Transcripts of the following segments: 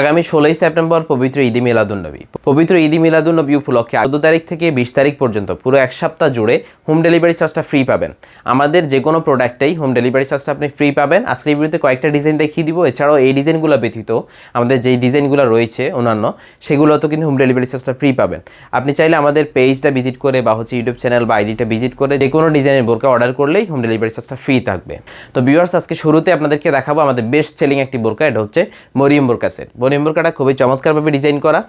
আগামী ষোলোই সেপ্টেম্বর পবিত্র ঈদি মিলাদুন্নবী। পবিত্র ঈদি মিলাদুন্নবী উপলক্ষে চোদ্দ তারিখ থেকে বিশ তারিখ পর্যন্ত পুরো এক সপ্তাহ জুড়ে হোম ডেলিভারি চার্জটা ফ্রি পাবেন। আমাদের যে কোনো প্রোডাক্টেই হোম ডেলিভারি চার্জটা আপনি ফ্রি পাবেন। আজকের এই ভিডিওতে কয়েকটা ডিজাইন দেখিয়ে দিব। এছাড়াও এই ডিজাইনগুলো ব্যতীত আমাদের যেই ডিজাইনগুলো রয়েছে অন্যান্য, সেগুলোতেও কিন্তু হোম ডেলিভারি চার্জটা ফ্রি পাবেন। আপনি চাইলে আমাদের পেজটা ভিজিট করে বা হচ্ছে ইউটিউব চ্যানেল বা আইডিটা ভিজিট করে যে কোনো ডিজাইনের বোরকা অর্ডার করলেই হোম ডেলিভারি চার্জটা ফ্রি থাকবে। তো ভিউয়ার্স, আজকে শুরুতে আপনাদেরকে দেখাবো আমাদের বেস্ট সেলিং একটি বোরকা। এটা হচ্ছে মরিয়ম বোরকা সেট মরিয়ম বোরকাটা খুবই চমৎকারভাবে ডিজাইন করা।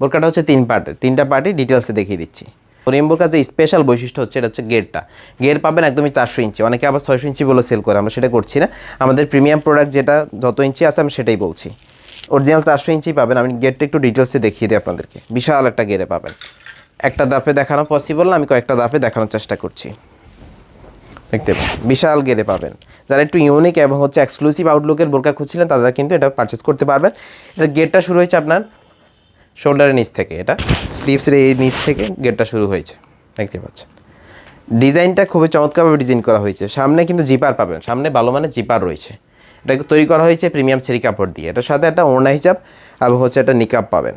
বোরকাটা হচ্ছে তিন পার্টের তিনটা পার্টি ডিটেলসে দেখিয়ে দিচ্ছি। মরিয়ম বোরকার যে স্পেশাল বৈশিষ্ট্য হচ্ছে, এটা হচ্ছে গেটটা গের পাবেন একদমই চারশো ইঞ্চি। অনেকে আবার ছয়শো ইঞ্চি বলে সেল করে, আমরা সেটা করছি না। আমাদের প্রিমিয়াম প্রোডাক্ট যেটা যত ইঞ্চি আছে, আমি সেটাই বলছি। অরিজিনাল চারশো ইঞ্চি পাবেন। আমি গেটটা একটু ডিটেলসে দেখিয়ে দিই আপনাদেরকে। বিশাল একটা গেরে পাবেন। একটা দাপে দেখানো পসিবল না, আমি কয়েকটা দাপে দেখানোর চেষ্টা করছি। দেখতে পাচ্ছি বিশাল গেরে পাবেন। যারা একটু ইউনিক এবং হচ্ছে এক্সক্লুসিভ আউটলুকের বোরকা খুঁজছিলেন, তারা কিন্তু এটা পারচেস করতে পারবেন। এটা গেটটা শুরু হয়েছে আপনার শোল্ডারের নিচ থেকে, এটা স্লিভসের এই নিচ থেকে গেটটা শুরু হয়েছে, দেখতে পাচ্ছেন। ডিজাইনটা খুবই চমৎকারভাবে ডিজাইন করা হয়েছে। সামনে কিন্তু জিপার পাবেন, সামনে ভালো মানে জিপার রয়েছে। এটা তৈরি করা হয়েছে প্রিমিয়াম চেরি কাপড় দিয়ে। এটার সাথে একটা ওড়না হিসাব এবং হচ্ছে একটা নিকাপ পাবেন।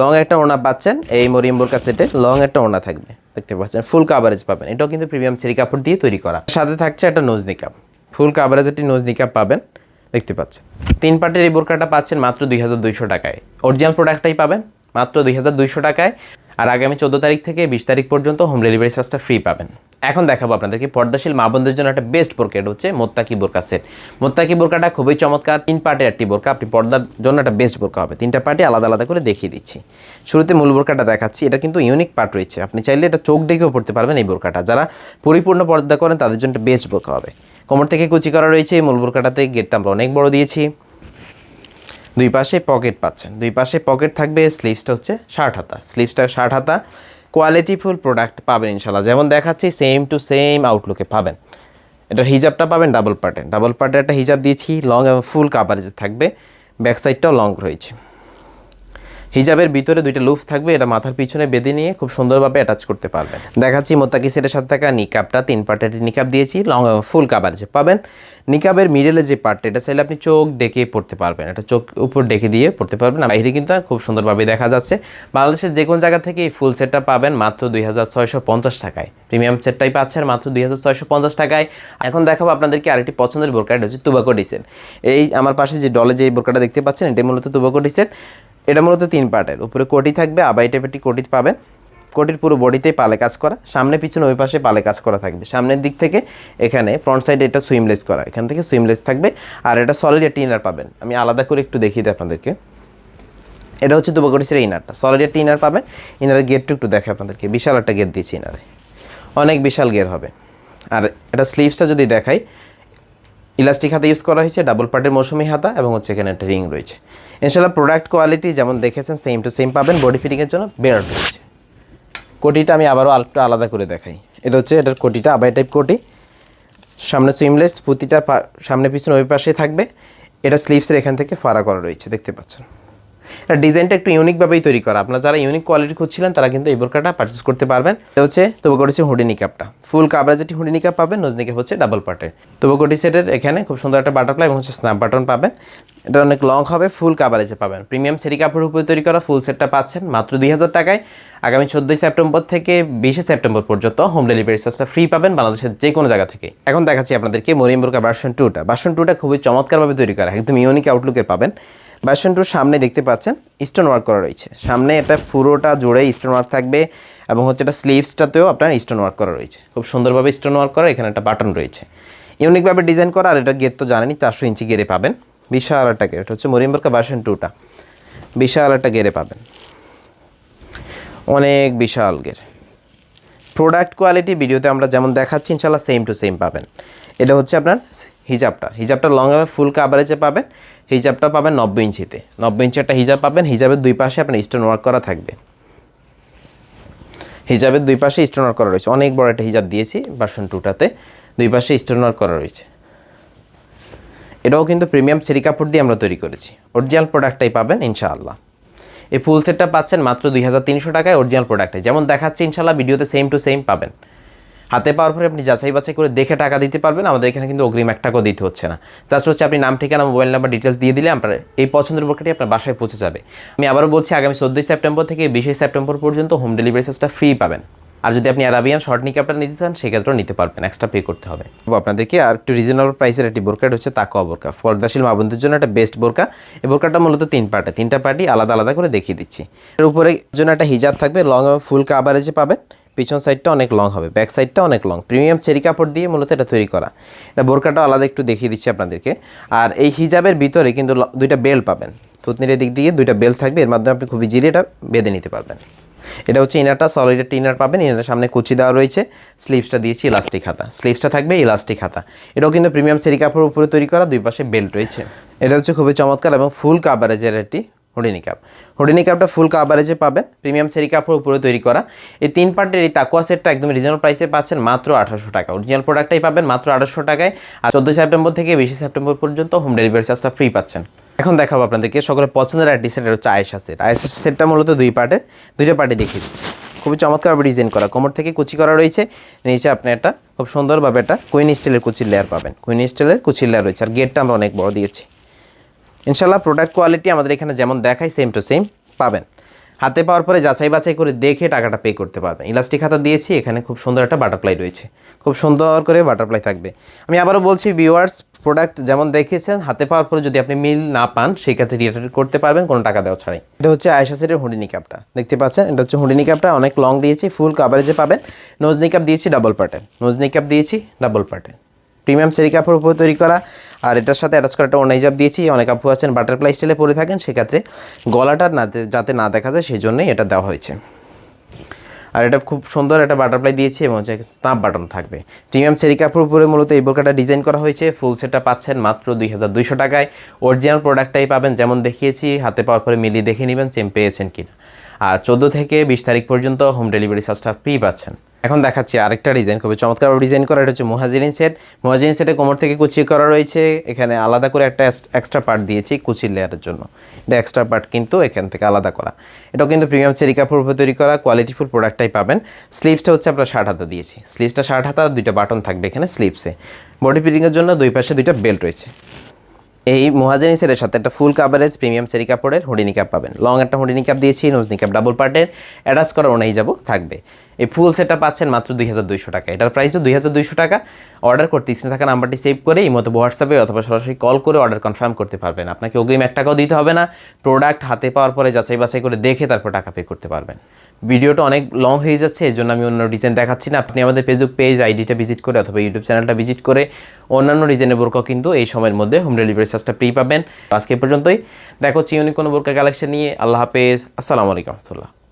লং একটা ওড়না পাচ্ছেন, এই মরিয়ম বোরকা সেটে লং একটা ওড়না থাকবে। দেখতে পাচ্ছেন ফুল কাভারেজ পাবেন। এটাও কিন্তু প্রিমিয়াম সিরি কাপড় দিয়ে তৈরি করা। সাথে থাকছে একটা নোজ নিকাপ ফুল কাভারেজ একটি নোজ নিকাপ পাবেন, দেখতে পাচ্ছেন। তিন পার্টের এই বোরকাটা পাচ্ছেন মাত্র দুই হাজার দুইশো টাকায়। অরিজিনাল প্রোডাক্টটাই পাবেন, মাত্র দুই হাজার দুইশো টাকায়। আর আগামী চোদ্দ তারিখ থেকে বিশ তারিখ পর্যন্ত হোম ডেলিভারি চার্জটা ফ্রি পাবেন। এখন দেখাবো আপনাদেরকে পর্দাশীল মা বোনদের জন্য একটা বেস্ট বোরকা এটা হচ্ছে মোত্তাকি বোরকা সেট মোত্তাকি বোরকাটা খুবই চমৎকার, তিন পার্টের একটি বোরকা আপনি পর্দার জন্য একটা বেস্ট বোরকা হবে। তিনটা পার্টি আলাদা আলাদা করে দেখিয়ে দিচ্ছি। শুরুতে মূল বোরকাটা দেখাচ্ছি, এটা কিন্তু ইউনিক পার্ট রয়েছে। আপনি চাইলে এটা চোখ ডেকেও পড়তে পারবেন এই বোরকাটা যারা পরিপূর্ণ পর্দা করেন, তাদের জন্য একটা বেস্ট বোরকা হবে। কোমর থেকে কুচি করা রয়েছে এই মূল বোরকাটাতে গেটটা আমরা অনেক বড় দিয়েছি। দুই পাশে পকেট পাচ্ছেন। দুই পাশে পকেট থাকবে স্লিভসটা হচ্ছে ষাট হাতা। স্লিভসটা ষাট হাতা। কোয়ালিটিফুল প্রোডাক্ট পাবেন ইনশাল্লাহ যেমন দেখাচ্ছি সেম টু সেম আউটলুকে পাবেন। এটার হিজাবটা পাবেন ডাবল পার্টে ডাবল পার্টে একটা হিজাব দিয়েছি লং এবং ফুল কাভারেজ থাকবে। ব্যাক সাইডটাও লং রয়েছে। হিজাবের ভিতরে দুইটা লুফ থাকবে, এটা মাথার পিছনে বেঁধে নিয়ে খুব সুন্দরভাবে অ্যাটাচ করতে পারবেন। দেখাচ্ছি মোত্তাকি সেটের সাথে থাকা নিকাপটা তিন পার্টের নিকাপ দিয়েছি লং ফুল কাভারেজে পাবেন। নিকাবের মিডলে যে পার্টটা, এটা চাইলে আপনি চোখ ডেকে পড়তে পারবেন, এটা চোখ উপর ডেকে দিয়ে পড়তে পারবেন। বাইরে কিন্তু খুব সুন্দরভাবে দেখা যাচ্ছে, বাংলাদেশের যে কোনো জায়গা থেকে এই ফুল সেটটা পাবেন মাত্র দুই হাজার ছয়শো পঞ্চাশ টাকায়। প্রিমিয়াম সেটটাই পাচ্ছেন মাত্র দুই হাজার ছয়শো পঞ্চাশ টাকায়। এখন দেখাবো আপনাদেরকে আরেকটি পছন্দের বোরকা এটা হচ্ছে তুবাকো ডিসেট এই আমার পাশে যে ডলে যে বোরকাটা দেখতে পাচ্ছেন এটা মূলত তুবাকো ডিসেট এটা মূলত তিন পার্টের। উপরে কোটি থাকবে, আবাই টাইপের একটি কোটি পাবেন। কোটির পুরো বডিতেই পালে কাজ করা, সামনে পিছনে ওই পাশে পালে কাজ করা থাকবে। সামনের দিক থেকে এখানে ফ্রন্ট সাইডে এটা সুইমলেস করা, এখান থেকে সুইমলেস থাকবে। আর এটা সলিড একটা ইনার পাবেন। আমি আলাদা করে একটু দেখিয়ে দিই আপনাদেরকে। এটা হচ্ছে দুবাগড়িসের ইনারটা সলিড একটা ইনার পাবেন। ইনারের গেটটা একটু দেখে আপনাদেরকে। বিশাল একটা গেট দিয়েছি ইনারে অনেক বিশাল গের হবে। আর এটা স্লিভসটা যদি দেখাই ইলাস্টিক হাতা ইউজ করা হয়েছে ডাবল পার্টের মৌসুমি হাতা এবং হচ্ছে এখানে একটা রিং রয়েছে। ইনশাল্লাহ প্রোডাক্ট কোয়ালিটি যেমন দেখেছেন সেম টু সেম পাবেন বডি ফিটিংয়ের জন্য বেড়ার রয়েছে। কোটিটা আমি আবারও আরেকটু আলাদা করে দেখাই। এটা হচ্ছে, এটার কোটিটা আবাই টাইপ কোটি। সামনে সুইমলেস পুঁতিটা সামনে পিছনে ওই পাশেই থাকবে। এটা স্লিভসের এখান থেকে ফাড়া করা রয়েছে, দেখতে পাচ্ছেন। এটা ডিজাইনটা একটু ইউনিকভাবেই তৈরি করা। আপনারা যারা ইউনিক কোয়ালিটি খুঁজছিলেন, তারা কিন্তু এই বোরকাটা পারচেস করতে পারবেন। এটা হচ্ছে তবু করেছে হুডি নিকাপটা ফুল কাভারেজ এটি হুডি নিকাপ পাবেন নজনিকে হচ্ছে ডাবল পার্টের তবু কোটি সেটের এখানে খুব সুন্দর একটা বাটারফ্লাই এবং হচ্ছে স্ন্যাপ বাটন পাবেন। এটা অনেক লং হবে ফুল কাভারেজে পাবেন। প্রিমিয়াম সেরি কাপড়ের উপরে তৈরি করা ফুল সেটটা পাচ্ছেন, মাত্র দুই হাজার টাকায়। আগামী চোদ্দোই সেপ্টেম্বর থেকে বিশে সেপ্টেম্বর পর্যন্ত হোম ডেলিভারি চার্জটা ফ্রি পাবেন বাংলাদেশের যে কোনো জায়গা থেকে। এখন দেখাচ্ছি আপনাদেরকে মরিয়ম বোরকা ভার্সন টুটা ভার্সন টুটা খুবই চমৎকারভাবে তৈরি করা, একদম ইউনিক আউটলুকে পাবেন। ভার্সন টুর সামনে দেখতে পাচ্ছেন স্টোন ওয়ার্ক করা রয়েছে। সামনে এটা পুরোটা জুড়ে স্টোন ওয়ার্ক থাকবে এবং হচ্ছে এটা স্লিভসটাতেও আপনার স্টোন ওয়ার্ক করা রয়েছে। খুব সুন্দরভাবে স্টোন ওয়ার্ক করা, এখানে একটা বাটন রয়েছে। ইউনিকভাবে ডিজাইন করা, আর এটা গেট তো জানেনই, চারশো ইঞ্চি গেরে পাবেন। বিশাল একটা গেট হচ্ছে মরিয়ম্বরকা ভার্সন টুটা বিশাল একটা গেরে পাবেন। অনেক বিশাল গের প্রোডাক্ট কোয়ালিটি ভিডিওতে আমরা যেমন দেখাচ্ছি ইনশাল্লাহ সেম টু সেম পাবেন। এটা হচ্ছে আপনার হিজাবটা। হিজাবটা লং এবং ফুল কাভারেজে পাবেন। হিজাবটা পাবেন নব্বই ইঞ্চিতে। নব্বই ইঞ্চি একটা হিজাব পাবেন। হিজাবের দুই পাশে আপনার স্টোন ওয়ার্ক করা থাকবে। হিজাবের দুই পাশে স্টোন ওয়ার্ক করা রয়েছে। অনেক বড় একটা হিজাব দিয়েছি ভার্সন টুটাতে দুই পাশে স্টোন ওয়ার্ক করা রয়েছে। এটাও কিন্তু প্রিমিয়াম চেরি কাপড় দিয়ে আমরা তৈরি করেছি। অরিজিনাল প্রোডাক্টটাই পাবেন, ইনশাআল্লাহ। এই ফুল সেটটা পাচ্ছেন মাত্র দুই হাজার তিনশো টাকায় অরিজিনাল প্রোডাক্টে যেমন দেখাচ্ছে ইনশাল্লাহ ভিডিওতে সেম টু সেম পাবেন। হাতে পাওয়ার পরে আপনি যাচাই বাছাই করে দেখে টাকা দিতে পারবেন। আমাদের এখানে কিন্তু অগ্রিম এক টাকাও দিতে হচ্ছে না। জাস্ট হচ্ছে আপনি নাম, ঠিকানা মোবাইল নাম্বার ডিটেলস দিয়ে দিলে আপনার এই পছন্দের বোরকাটি আপনার বাসায় পৌঁছে যাবে। আমি আবারও বলছি, আগামী চোদ্দোই সেপ্টেম্বর থেকে বিশে সেপ্টেম্বর পর্যন্ত হোম ডেলিভারি চার্জটা ফ্রি পাবেন। আর যদি আপনি অ্যারাবিয়ান শর্ট নিকাপটা নিতে চান, সেক্ষেত্রেও নিতে পারবেন। এক্সট্রা পে করতে হবে। আপনাদেরকে আর একটু রিজনেবল প্রাইসের একটি বোরকা, এটা হচ্ছে তাকোয়া বোরকা। পর্দাশীল মাবন্ধের জন্য একটা বেস্ট বোরকা। এই বোরকাটা মূলত তিন পার্টে তিনটা পার্টি আলাদা আলাদা করে দেখিয়ে দিচ্ছি। এর উপরে জন্য একটা হিজাব থাকবে। লং এবং ফুল কাভারেজে পাবেন। পিছন সাইডটা অনেক লং হবে। ব্যাক সাইডটা অনেক লং প্রিমিয়াম চেরি কাপড় দিয়ে মূলত এটা তৈরি করা। এটা বোরকাটা আলাদা একটু দেখিয়ে দিচ্ছি আপনাদেরকে। আর এই হিজাবের ভিতরে কিন্তু দুইটা বেল্ট পাবেন। থুতনির দিক দিয়ে দুইটা বেল থাকবে। এর মাধ্যমে আপনি খুব ইজিলি এটা বেঁধে নিতে পারবেন। এটা হচ্ছে ইনারটা সলিড একটা ইনার পাবেন ইনারের সামনে কুচি দেওয়া রয়েছে। স্লিভসটা দিয়েছি ইলাস্টিক হাতা। স্লিভসটা থাকবে ইলাস্টিক হাতা। এটাও কিন্তু প্রিমিয়াম সেরি কাপড়ের উপরে তৈরি করা, দুই পাশে বেল্ট রয়েছে। এটা হচ্ছে খুবই চমৎকার এবং ফুল কাভারেজের একটি হুডিনি কাপ হুডিনি কাপটা ফুল কাভারেজে পাবেন প্রিমিয়াম সেরি কাপড় উপরে তৈরি করা। এই তিন পার্টের এই তাকুয়া সেটটা একদম রিজনেবল প্রাইসে পাচ্ছেন মাত্র আঠারোশো টাকা। অরিজিনাল প্রোডাক্টটাই পাবেন মাত্র আঠারোশো টাকায়। আর চোদ্দোই সেপ্টেম্বর থেকে বিশে সেপ্টেম্বর পর্যন্ত হোম ডেলিভারি চার্জটা ফ্রি পাচ্ছেন। এখন দেখাবো আপনাদেরকে, সকলের পছন্দের একটি সেট হচ্ছে আয়েশা সেট আয়েশা সেটটা মূলত দুই পার্টে, দুইটা পার্টি দেখিয়ে দিচ্ছি। খুবই চমৎকারভাবে ডিজাইন করা, কোমর থেকে কুচি করা রয়েছে। নিচে আপনি একটা খুব সুন্দরভাবে একটা কুইন স্টিলের কুচির লেয়ার পাবেন। কুইন স্টিলের কুচির লেয়ার রয়েছে, আর গেটটা আমরা অনেক বড় দিয়েছি। ইনশাল্লাহ প্রোডাক্ট কোয়ালিটি আমাদের এখানে যেমন দেখায় সেম টু সেম পাবেন। হাতে পাওয়ার পরে যাচাই বাছাই করে দেখে টাকাটা পে করতে পারবেন। ইলাস্টিক হাতা দিয়েছি, এখানে খুব সুন্দর একটা বাটারফ্লাই রয়েছে। খুব সুন্দর করে বাটারফ্লাই থাকবে। আমি আবারও বলছি ভিউয়ার্স প্রোডাক্ট যেমন দেখেছেন, হাতে পাওয়ার পরে যদি আপনি মিল না পান, সেই ক্ষেত্রে রিটার্ন করতে পারবেন, কোনো টাকা দেওয়া ছাড়াই। এটা হচ্ছে আয়সা সেটের হুডি নিকাপটা দেখতে পাচ্ছেন, এটা হচ্ছে হুডি নিকাপটা অনেক লং দিয়েছি ফুল কাভারেজে পাবেন। নোজ নিকাপ দিয়েছি ডাবল পার্টেন নোজ নিকাপ দিয়েছি ডাবল পার্টেন প্রিমিয়াম সেরি কাপড় উপরে তৈরি করা। আর এটার সাথে অ্যাটাচ করা একটা ওনাইজাব দিয়েছি। অনেক আপু আছেন বাটারফ্লাই স্টাইলে পরে থাকেন, সেক্ষেত্রে গলাটা না যাতে না দেখা যায় সেই জন্যই এটা দেওয়া হয়েছে। আর এটা খুব সুন্দর একটা বাটারফ্লাই দিয়েছি এবং হচ্ছে স্নাপ বাটন থাকবে। প্রিমিয়াম সেরি কাপড় উপরে মূলত এই বোরকাটা ডিজাইন করা হয়েছে। ফুল সেটটা পাচ্ছেন মাত্র দুই হাজার দুইশো টাকায়। অরিজিনাল প্রোডাক্টটাই পাবেন, যেমন দেখিয়েছি, হাতে পাওয়ার পরে মিলিয়ে দেখে নেবেন চেম পেয়েছেন কিনা। আর চোদ্দ থেকে বিশ তারিখ পর্যন্ত হোম ডেলিভারি চার্জটা ফ্রি পাচ্ছেন। এখন দেখাচ্ছি আরেকটা ডিজাইন খুবই চমৎকার ডিজাইন করা, এটা হচ্ছে মুহাজিরিন সেট মুহাজিরিন সেটে কোমর থেকে কুচি করা রয়েছে। এখানে আলাদা করে একটা এক্সট্রা পার্ট দিয়েছি কুচির লেয়ারের জন্য। এটা এক্সট্রা পার্ট কিন্তু এখান থেকে আলাদা করা। এটাও কিন্তু প্রিমিয়াম চেরি কাপড় তৈরি করা কোয়ালিটিফুল প্রোডাক্টটাই পাবেন। স্লিভসটা হচ্ছে আমরা ষাট হাতা দিয়েছি। স্লিভসটা ষাট হাতা, দুইটা বাটন থাকবে এখানে স্লিভসে বডি ফিটিংয়ের জন্য দুই পাশে দুইটা বেল্ট রয়েছে। এই মহাজানি সেটের সাথে একটা ফুল কাভারেজ প্রিমিয়াম সেরি কাপড়ের হুডি নিকাপ পাবেন। লং একটা হুডি নিকাপ দিয়েছি নোজ নিকাপ ডাবল পার্টের অ্যাটাচ করা ওনাই যাব, থাকবে। এই ফুল সেটটা পাচ্ছেন মাত্র দুই হাজার দুইশো টাকা। এটার প্রাইসও দুই হাজার দুইশো টাকা। অর্ডার করতে স্ক্রিনে থাকা নাম্বারটি সেভ করে এই মতো হোয়াটসঅ্যাপে অথবা সরাসরি কল করে অর্ডার কনফার্ম করতে পারবেন। আপনাকে অগ্রিম এক টাকাও দিতে হবে না। প্রোডাক্ট হাতে পাওয়ার পরে যাচাই বাছাই করে দেখে তারপর টাকা পে করতে পারবেন। ভিডিওটা অনেক লং হয়ে যাচ্ছে এই জন্য আমি অন্য ডিজাইন দেখাচ্ছি না। আপনি আমাদের ফেসবুক পেজ আইডিটা ভিজিট করে অথবা ইউটিউব চ্যানেলটা ভিজিট করে অন্যান্য ডিজাইনের বোরকাও কিন্তু এই সময়ের মধ্যে হোম ডেলিভারি চার্জটা ফ্রি পাবেন। আজকে পর্যন্তই। দেখো চিউনি কোনো বোরকা কালেকশন নিয়ে। আল্লাহ হাফেজ। আসসালামু আলাইকুম রহমতুল্লাহ।